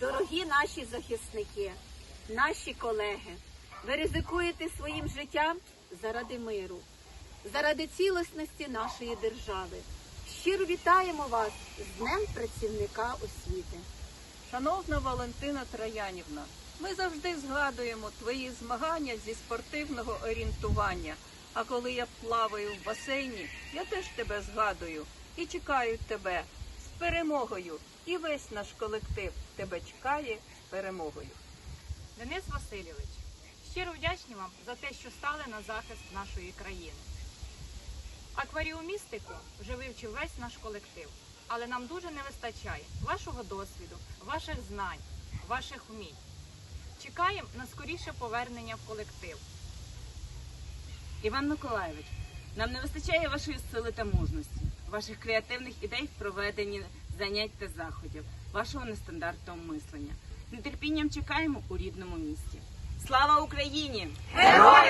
Дорогі наші захисники, наші колеги, ви ризикуєте своїм життям заради миру, заради цілісності нашої держави. Щиро вітаємо вас з Днем працівника освіти. Шановна Валентина Троянівна, ми завжди згадуємо твої змагання зі спортивного орієнтування. А коли я плаваю в басейні, я теж тебе згадую і чекаю тебе перемогою. І весь наш колектив тебе чекає перемогою. Денис Васильович, щиро вдячні вам за те, що стали на захист нашої країни. Акваріумістику вже вивчив весь наш колектив, але нам дуже не вистачає вашого досвіду, ваших знань, ваших вмінь. Чекаємо на скоріше повернення в колектив. Іван Миколайович, нам не вистачає вашої сили та мужності, ваших креативних ідей в проведенні занять та заходів, вашого нестандартного мислення. З нетерпінням чекаємо у рідному місті. Слава Україні! Героям